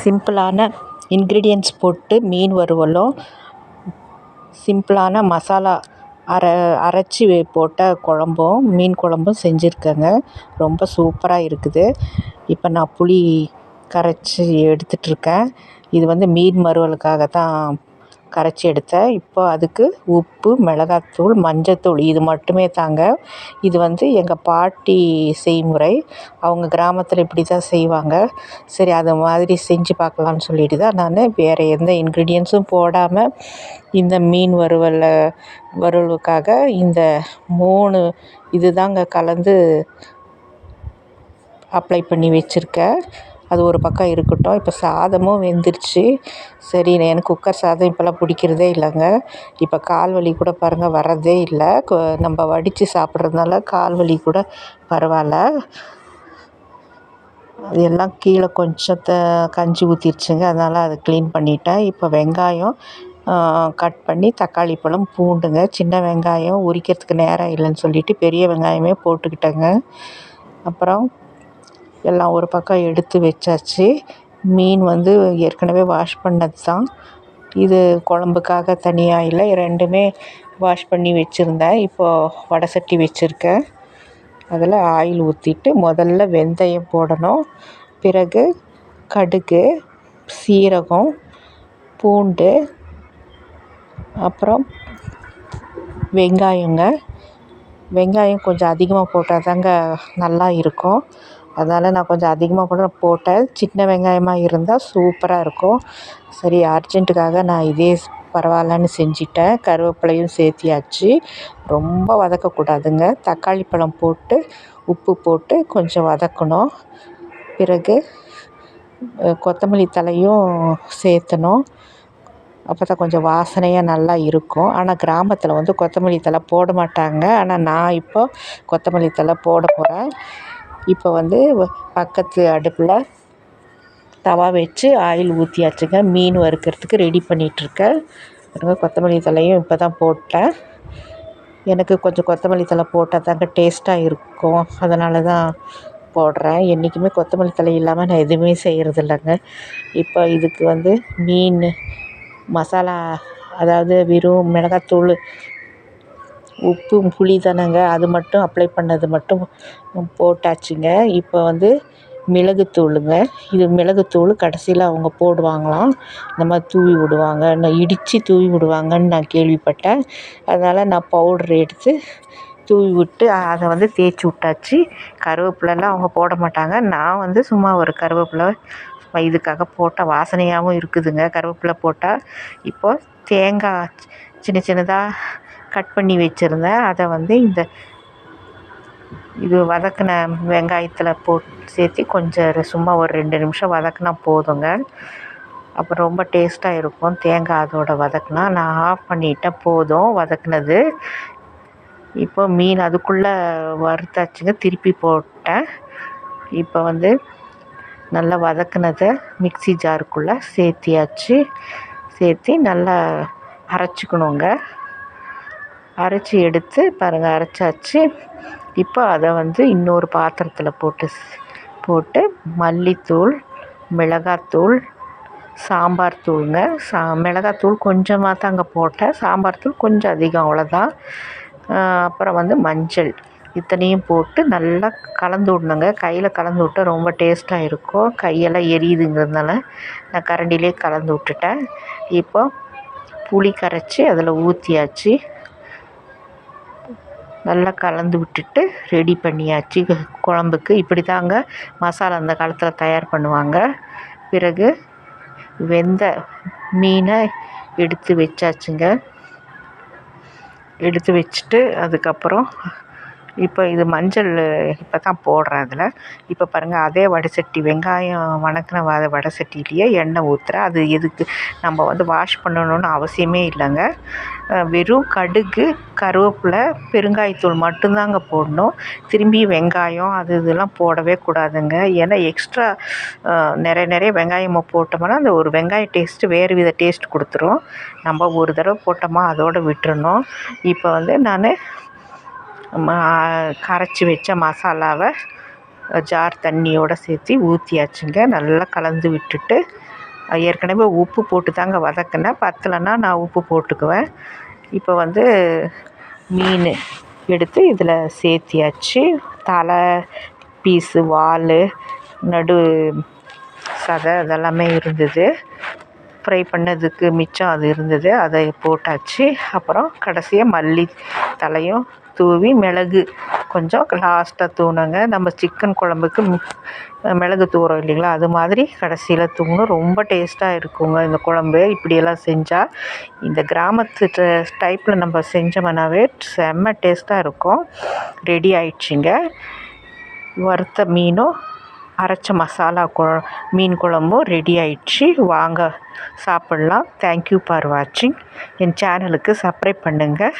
சிம்பிளான இன்க்ரீடியன்ஸ் போட்டு மீன் வறுவலும் சிம்பிளான மசாலா அரை அரைச்சி போட்ட குழம்பும் மீன் குழம்பும் செஞ்சுருக்கேங்க. ரொம்ப சூப்பராக இருக்குது. இப்போ நான் புளி கரைச்சி எடுத்துகிட்ருக்கேன் இது வந்து மீன் வறுவலுக்காக தான் கரைச்சி எடுத்தேன் இப்போ அதுக்கு உப்பு மிளகாத்தூள் மஞ்சத்தூள் இது மட்டுமே தாங்க. இது வந்து எங்கள் பாட்டி செய்முறை. அவங்க கிராமத்தில் இப்படி தான் செய்வாங்க. சரி அது மாதிரி செஞ்சு பார்க்கலான்னு சொல்லிட்டு தான் நான் வேறு எந்த இன்க்ரீடியன்ஸும் போடாமல் இந்த மீன் வறுவலில் வறுவலுக்காக இந்த மூணு இது தாங்க கலந்து அப்ளை பண்ணி வச்சுருக்கேன். அது ஒரு பக்கம் இருக்கட்டும். இப்போ சாதமும் வெந்துருச்சு. சரி எனக்கு குக்கர் சாதம் இப்போல்லாம் பிடிக்கிறதே இல்லைங்க. இப்போ கால் வலி கூட பாருங்கள் வர்றதே இல்லை. நம்ம வடித்து சாப்பிட்றதுனால கால் வலி கூட பரவாயில்ல. அது எல்லாம் கீழே கொஞ்சம் கஞ்சி ஊற்றிருச்சுங்க அதனால் அதை க்ளீன் பண்ணிட்டேன். இப்போ வெங்காயம் கட் பண்ணி தக்காளி பழம் பூண்டுங்க. சின்ன வெங்காயம் உரிக்கிறதுக்கு நேரம் இல்லைன்னு சொல்லிட்டு பெரிய வெங்காயமே போட்டுக்கிட்டேங்க. அப்புறம் எல்லாம் ஒரு பக்கம் எடுத்து வச்சாச்சு. மீன் வந்து ஏற்கனவே வாஷ் பண்ணது தான் இது குழம்புக்காக தனியாக இல்லை ரெண்டுமே வாஷ் பண்ணி வச்சுருந்தேன். இப்போது வடை சட்டி வச்சுருக்கேன். அதில் ஆயில் ஊற்றிட்டு முதல்ல வெந்தயம் போடணும். பிறகு கடுகு சீரகம் பூண்டு அப்புறம் வெங்காயங்க. வெங்காயம் கொஞ்சம் அதிகமாக போட்டால் தாங்க நல்லா இருக்கும். அதனால் நான் கொஞ்சம் அதிகமாக கூட போட்டேன். சின்ன வெங்காயமாக இருந்தால் சூப்பராக இருக்கும். சரி அர்ஜென்ட்டுக்காக நான் இதே பரவாயில்லன்னு செஞ்சிட்டேன். கருவேப்பிலையும் சேர்த்தியாச்சு. ரொம்ப வதக்கக்கூடாதுங்க. தக்காளி பழம் போட்டு உப்பு போட்டு கொஞ்சம் வதக்கணும். பிறகு கொத்தமல்லி தழையும் சேர்த்தணும். அப்போ தான் கொஞ்சம் வாசனையாக நல்லா இருக்கும். ஆனால் கிராமத்தில் வந்து கொத்தமல்லி தழை போட மாட்டாங்க. ஆனால் நான் இப்போ கொத்தமல்லி தழை போட போகிறேன் இப்போ வந்து பக்கத்து அடுப்பில் தவா வச்சு ஆயில் ஊற்றியாச்சுங்க மீன் வறுக்கிறதுக்கு ரெடி பண்ணிகிட்ருக்கேன் பாருங்கள் கொத்தமல்லி தழையும் இப்போ தான் போட்டேன். எனக்கு கொஞ்சம் கொத்தமல்லி தழை போட்டால் தாங்க டேஸ்ட்டாக இருக்கும். அதனால தான் போடுறேன். என்றைக்குமே கொத்தமல்லி தழை இல்லாமல் நான் எதுவுமே செய்கிறதில்லங்க இப்போ இதுக்கு வந்து மீன் மசாலா அதாவது வெறும் மிளகாத்தூள் உப்பும் புளி தானேங்க. அது மட்டும் அப்ளை பண்ணது மட்டும் போட்டாச்சுங்க. இப்போ வந்து மிளகுத்தூளுங்க. இது மிளகுத்தூள் கடைசியில் அவங்க போடுவாங்களாம். இந்த மாதிரி தூவி விடுவாங்க. நான் இடித்து தூவி விடுவாங்கன்னு நான் கேள்விப்பட்டேன். அதனால் நான் பவுட்ரு எடுத்து தூவி விட்டு அதை வந்து தேய்ச்சி விட்டாச்சு. கருவேப்பிலலாம் அவங்க போட மாட்டாங்க. நான் வந்து சும்மா ஒரு கருவேப்பிலை இதுக்காக போட்டால் வாசனையாகவும் இருக்குதுங்க. கருவேப்பிலை போட்டால் இப்போது தேங்காய் சின்ன சின்னதாக கட் பண்ணி வச்சுருந்தேன். அதை வந்து இந்த இது வதக்கின வெங்காயத்தில் போட்டு சேர்த்து கொஞ்சம் சும்மா ஒரு ரெண்டு நிமிஷம் வதக்கினா போதுங்க. அப்புறம் ரொம்ப டேஸ்ட்டாக இருக்கும். தேங்காய் அதோட வதக்கினா நான் ஆஃப் பண்ணிட்டேன் போதும் வதக்குனது. இப்போ மீன் அதுக்குள்ளே வறுத்தாச்சுங்க. திருப்பி போட்டேன். இப்போ வந்து நல்லா வதக்குனதை மிக்ஸி ஜாருக்குள்ளே சேர்த்தியாச்சு. சேர்த்தி நல்லா அரைச்சிக்கணுங்க. அரைச்சி எடுத்து பாருங்கள் அரைச்சாச்சு. இப்போ அதை வந்து இன்னொரு பாத்திரத்தில் போட்டு போட்டு மல்லித்தூள் மிளகாத்தூள் சாம்பார் தூளுங்க. சா மிளகாத்தூள் கொஞ்சமாக தாங்க போட்டேன். சாம்பார் தூள் கொஞ்சம் அதிகம் அவ்வளோதான் அப்புறம் வந்து மஞ்சள் இத்தனையும் போட்டு நல்லா கலந்து விட்ணுங்க. கையில் கலந்து விட்டா ரொம்ப டேஸ்ட்டாக இருக்கும். கையெல்லாம் எரியுதுங்கிறதுனால நான் கரண்டிலே கலந்து விட்டுட்டேன். இப்போ புளி கரைச்சி அதில் ஊற்றியாச்சு நல்லா கலந்து விட்டுட்டு ரெடி பண்ணியாச்சு. குழம்புக்கு. இப்படி தாங்க மசாலா அந்த காலத்தில் தயார் பண்ணுவாங்க. பிறகு வெந்த மீனை எடுத்து வச்சாச்சுங்க. எடுத்து வச்சுட்டு அதுக்கப்புறம் இப்போ இது மஞ்சள் இப்போ தான் போடுறேன் அதில். இப்போ பாருங்கள் அதே வடை சட்டி வெங்காயம் வதக்குன வ வடை சட்டிலேயே எண்ணெய் ஊற்றுறேன் அது எதுக்கு? நம்ம வந்து வாஷ் பண்ணணும்னு அவசியமே இல்லைங்க. வெறும் கடுகு கருவேப்பிலை பெருங்காயத்தூள் மட்டும்தாங்க போடணும். திரும்பி வெங்காயம் அது இதெல்லாம் போடவே கூடாதுங்க. ஏன்னா எக்ஸ்ட்ரா நிறைய நிறைய வெங்காயமாக போட்டோம்னா அந்த ஒரு வெங்காய டேஸ்ட்டு வேறு வித டேஸ்ட் கொடுத்துரும். நம்ம ஒரு தடவை போட்டோமா அதோடு விட்டுறணும். இப்போ வந்து நான் கரைச்சி வச்ச மசாலாவை ஜார் தண்ணியோடு சேர்த்து ஊற்றியாச்சுங்க நல்லா கலந்து விட்டுட்டு ஏற்கனவே உப்பு போட்டு தாங்க வதக்கினேன். பத்தலைன்னா நான் உப்பு போட்டுக்குவேன். இப்போ வந்து மீன் எடுத்து இதில் சேர்த்தியாச்சு. தலை பீஸு வால் நடு சதை அதெல்லாமே இருந்தது. ஃப்ரை பண்ணதுக்கு மிச்சம் அது இருந்தது. அதை போட்டாச்சு. அப்புறம் கடைசியாக மல்லி தலையும் தூவி மிளகு. கொஞ்சம் லாஸ்ட்டாக தூணுங்க. நம்ம சிக்கன் குழம்புக்கு மிளகு தூவுறோம் இல்லைங்களா? அது மாதிரி கடைசியில் தூங்கணும் ரொம்ப டேஸ்ட்டாக இருக்குங்க இந்த குழம்பு. இப்படியெல்லாம் செஞ்சால் இந்த கிராமத்து டைப்பில் நம்ம செஞ்சோம்னாவே செம்ம டேஸ்ட்டாக இருக்கும். ரெடி ஆயிடுச்சுங்க. வறுத்த மீனும் அரைச்ச மசாலா கொ மீன் குழம்பும் ரெடி ஆயிடுச்சு. வாங்க சாப்பிட்லாம். தேங்க்யூ ஃபார் வாட்சிங் என் சேனலுக்கு சப்ஸ்கிரைப் பண்ணுங்கள்